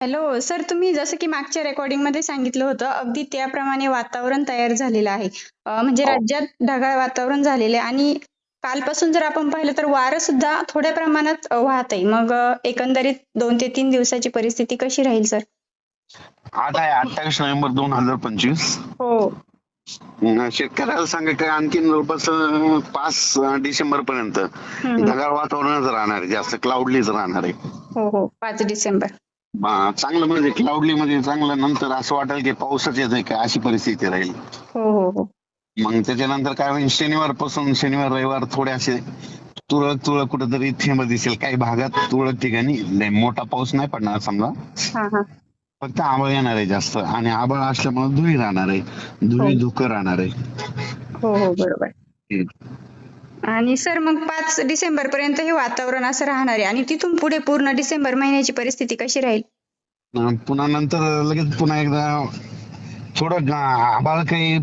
Hello sir तुम्ही जसं की मागच्या रेकॉर्डिंगमध्ये सांगितलं होतं अगदी त्याप्रमाणे वातावरण तयार झालेलं आहे. म्हणजे हो. राज्यात ढगाळ वातावरण झालेलं आहे आणि कालपासून जर आपण पाहिलं तर वारं सुद्धा थोड्या प्रमाणात वाहत आहे मग एकंदरीत दोन ते तीन दिवसाची परिस्थिती कशी राहील सर आज आहे अठ्ठावीस नोव्हेंबर दोन हजार पंचवीस. हो. शेतकऱ्याला सांगा काय आणखीन जवळपास पाच डिसेंबर पर्यंत. ढगाळ वातावरणच राहणार आहे. जास्त क्लाउडलीच राहणार आहे. हो हो. पाच डिसेंबर. चांगलं म्हणजे क्लाउडली मध्ये चांगलं नंतर असं वाटेल की पाऊसच येत आहे का अशी परिस्थिती राहील. हो हो हो. मग त्याच्यानंतर काय होईल शनिवारपासून शनिवार रविवार थोडे असे तुरळक तुरळक कुठेतरी थेंब दिसेल. काही भागात तुरळक ठिकाणी मोठा पाऊस नाही पडणार समजा. फक्त आबळ येणार आहे जास्त आणि आबळ असल्यामुळे धुळी राहणार आहे. धुळी. धुकं राहणार आहे. हो हो बरोबर. आणि सर मग पाच डिसेंबर पर्यंत हे वातावरण असं राहणार आहे. आणि तिथून पुढे पूर्ण डिसेंबर महिन्याची परिस्थिती कशी राहील? पुन्हा नंतर लगेच पुन्हा एकदा थोडं आभाळ काही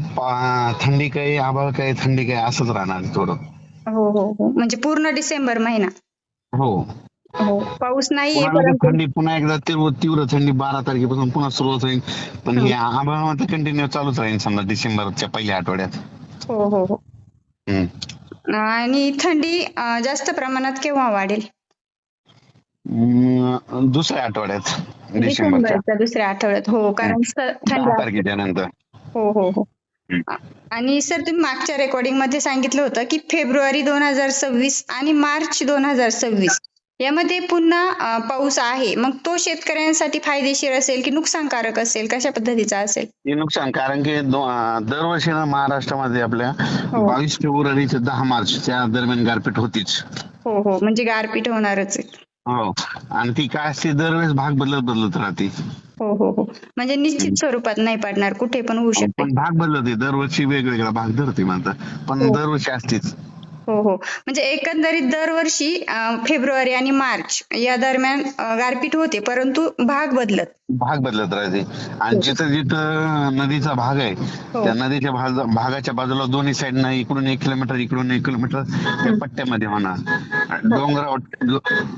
थंडी काही आभाळ काही थंडी काही असंच राहणार थोडं. हो हो हो. म्हणजे पूर्ण डिसेंबर महिना. हो. हो पाऊस परंतु थंडी पुन्हा एकदा तीव्र थंडी बारा तारखेपासून पुन्हा सुरुवात होईल. पण हे आभाळ मात्र कंटिन्यू चालूच राहील समजा डिसेंबरच्या पहिल्या आठवड्यात. हो हो हो. आणि थंडी जास्त प्रमाणात केव्हा वाढेल? दुसऱ्या आठवड्यात डिसेंबरच्या. दुसऱ्या आठवड्यात. हो कारण थंडी हो हो हो. आणि सर तुम्ही मागच्या रेकॉर्डिंगमध्ये सांगितलं होतं की फेब्रुवारी दोन हजार सव्वीस आणि मार्च दोन हजार सव्वीस यामध्ये पुन्हा पाऊस आहे. मग तो शेतकऱ्यांसाठी फायदेशीर असेल की नुकसानकारक असेल? कशा पद्धतीचा असेल? हे नुकसान कारण की दरवर्षी ना महाराष्ट्रामध्ये आपल्या हो. बावीस फेब्रुवारी ते दहा मार्चच्या दरम्यान गारपीट होतीच. हो हो. म्हणजे गारपीट होणारच आहे. हो. आणि ती काय असते दरवेळेस भाग बदलत बदलत राहते. हो हो हो. म्हणजे निश्चित स्वरूपात नाही पडणार कुठे पण होऊ शकते. पण भाग बदलते दरवर्षी वेगवेगळा भाग धरते म्हणतात पण हो. दरवर्षी असतेच. हो हो. म्हणजे एकंदरीत दरवर्षी फेब्रुवारी आणि मार्च या दरम्यान गारपीट होते परंतु भाग बदलत. भाग बदलत राहते. आणि जिथं जिथं नदीचा भाग आहे हो. त्या नदीच्या भाग- भागाच्या बाजूला दोन्ही साईडनं इकडून एक किलोमीटर इकडून एक किलोमीटर पट्ट्यामध्ये होणार. डोंगरा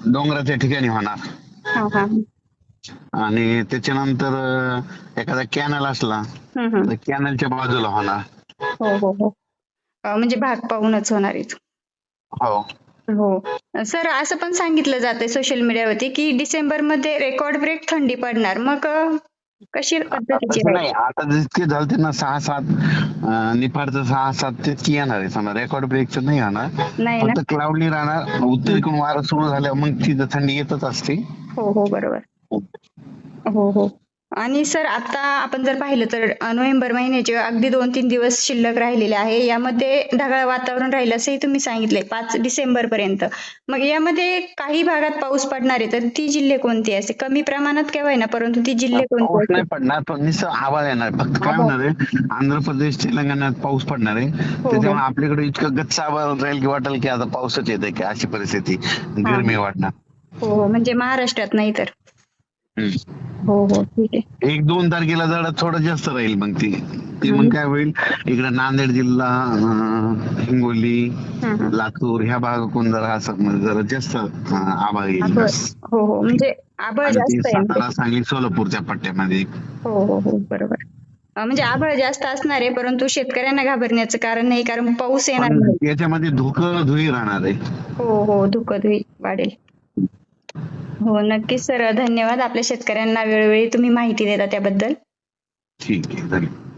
डोंगराच्या ठिकाणी होणार. हा हा. आणि त्याच्यानंतर एखादा कॅनल असला. तर कॅनलच्या बाजूला होणार. हो हो हो. म्हणजे भाग पाहूनच होणार आहे हो. हो. सर असं पण सांगितलं जातंय सोशल मीडियावरती की डिसेंबरमध्ये रेकॉर्ड ब्रेक थंडी पडणार. मग कशी पद्धतीची नाही. आता जितके झाले ना सहा सात निफाडचं सहा सात तितकी येणार आहे. समजा रेकॉर्ड ब्रेकचं नाही येणार नाही ना? फक्त क्लाउडली राहणार. उत्तरेकडून वारं सुरू झाल्यावर मग तिथं थंडी येतच असते. हो हो बरोबर. हो हो. आणि सर आता आपण जर पाहिलं तर नोव्हेंबर महिन्याचे अगदी दोन तीन दिवस शिल्लक राहिलेले आहे. यामध्ये ढगाळ वातावरण राहील असंही तुम्ही सांगितलंय पाच डिसेंबर पर्यंत. मग यामध्ये काही भागात पाऊस पडणार आहे तर ती जिल्हे कोणती असे कमी प्रमाणात केव्हा ना परंतु ती जिल्हे कोणती नाही पडणार पण आवाज येणार फक्त काय. होणार आहे आंध्र प्रदेश तेलंगणात पाऊस पडणार आहे. हो. त्याच्यामुळे आपल्याकडे इतकं गच्च आवाज राहील की वाटेल की आता पाऊसच येत आहे की अशी परिस्थिती. गरमी वाटणार. हो हो म्हणजे महाराष्ट्रात नाही तर. हो हो ठीक आहे. एक दोन तारखेला जरा थोडं जास्त राहील मग ती. ती मग काय होईल? इकडे नांदेड जिल्हा अं, हिंगोली हम्म. लातूर ह्या भागाकडून जरा असं म्हणजे जरा जास्त अं, आभाळ येईल आभाळ. हो हो म्हणजे आभाळ आणि ती जास्त आहे. सातारा सांगली सोलापूरच्या पट्ट्यामध्ये. हो हो हो बरोबर. अं, म्हणजे आभाळ जास्त असणार आहे परंतु शेतकऱ्यांना घाबरण्याचं कारण नाही कारण पाऊस येणार पण नाही. याच्यामध्ये धुकं धुई राहणार आहे. हो हो धुकं धुई वाढेल. हो नक्कीच सर. धन्यवाद. आपल्या शेतकऱ्यांना वेळोवेळी तुम्ही माहिती देता त्याबद्दल. ठीक आहे. धन्यवाद.